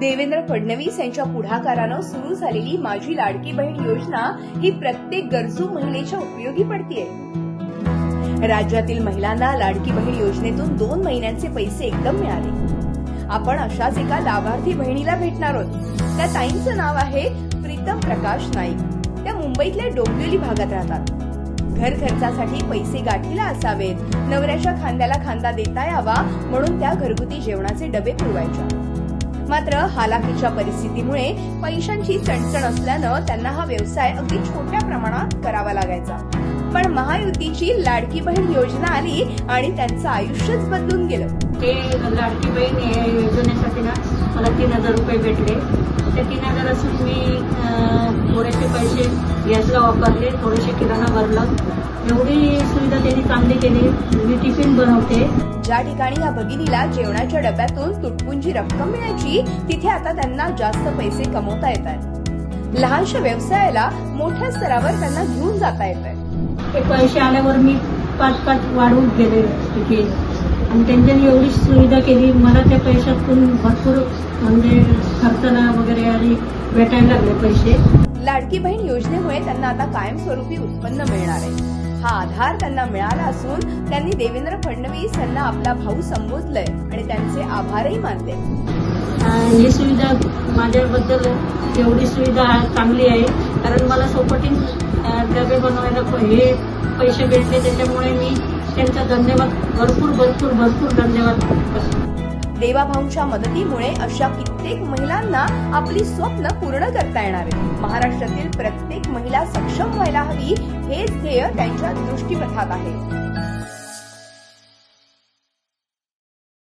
देवेंद्र फडणवीस यांच्या पुढाकारानं सुरू झालेली माझी लाडकी बहीण योजना ही प्रत्येक गरजू महिलेच्या उपयोगी पडतीये. राज्यातील महिलांना लाडकी बहीण योजनेतून दोन महिन्यांचे पैसे एकदम मिळाले. आपण अशाच एका लाभार्थी बहिणीला भेटणार आहोत. त्या ताईंचं नाव आहे प्रीतम प्रकाश नाईक. त्या मुंबईतल्या डोंबिवली भागात राहतात. घर खर्चासाठी पैसे गाठीला असावेत. नवऱ्याच्या खांद्याला खांदा देता यावा म्हणून त्या घरगुती जेवणाचे डबे पुरवायच्या. मात्र हालाकीच्या परिस्थितीमुळे पैशांची चणचण असल्यानं त्यांना हा व्यवसाय अगदी छोट्या प्रमाणात करावा लागायचा. पण महायुतीची लाडकी बहीण योजना आली आणि त्यांचं आयुष्यच बदलून गेलं. ते लाडकी बहीण योजनेसाठी ना मला तीन हजार रुपये भेटले. ते तीन हजार असून मी थोडेसे पैसे गॅसला वापरले थोडेसे किराणा भरलं. एवढी सुविधा त्यांनी चांगली केली. मी टिफिन बनवते. ज्या ठिकाणी या भगिनीला जेवणाच्या डब्यातून तुटपुंजी रक्कम मिळायची तिथे आता त्यांना जास्त पैसे कमवता येत आहेत लहानशा व्यवसायाला मोठ्या स्तरावर त्यांना घेऊन जाता येत ते पैसे आल्यावर मी पाच पाच वाढवून गेले टिफिन. आणि त्यांच्यानी एवढी सुविधा केली. मला त्या पैशातून भरपूर म्हणजे खर्चाला वगैरे आणि भेटायला लागले पैसे. लाडकी बहीण योजनेमुळे त्यांना आता कायमस्वरूपी उत्पन्न मिळणार आहे. हा आधार त्यांना मिळाला असून त्यांनी देवेंद्र फडणवीस यांना आपला भाऊ संबोधलंय आणि त्यांचे आभारही मानले. ही सुविधा माझ्याबद्दल एवढी सुविधा चांगली आहे. कारण मला सोपटीन डबे बनवायला हे पैसे भेटले त्याच्यामुळे मी त्यांचा धन्यवाद भरपूर भरपूर भरपूर धन्यवाद देवाभाऊंच्या मदतीमुळे अशा कित्येक महिलांना आपली स्वप्न पूर्ण करता येणार आहे. महाराष्ट्रातील प्रत्येक महिला सक्षम व्हायला हवी हेच ध्येय त्यांच्या दृष्टीपथात आहे.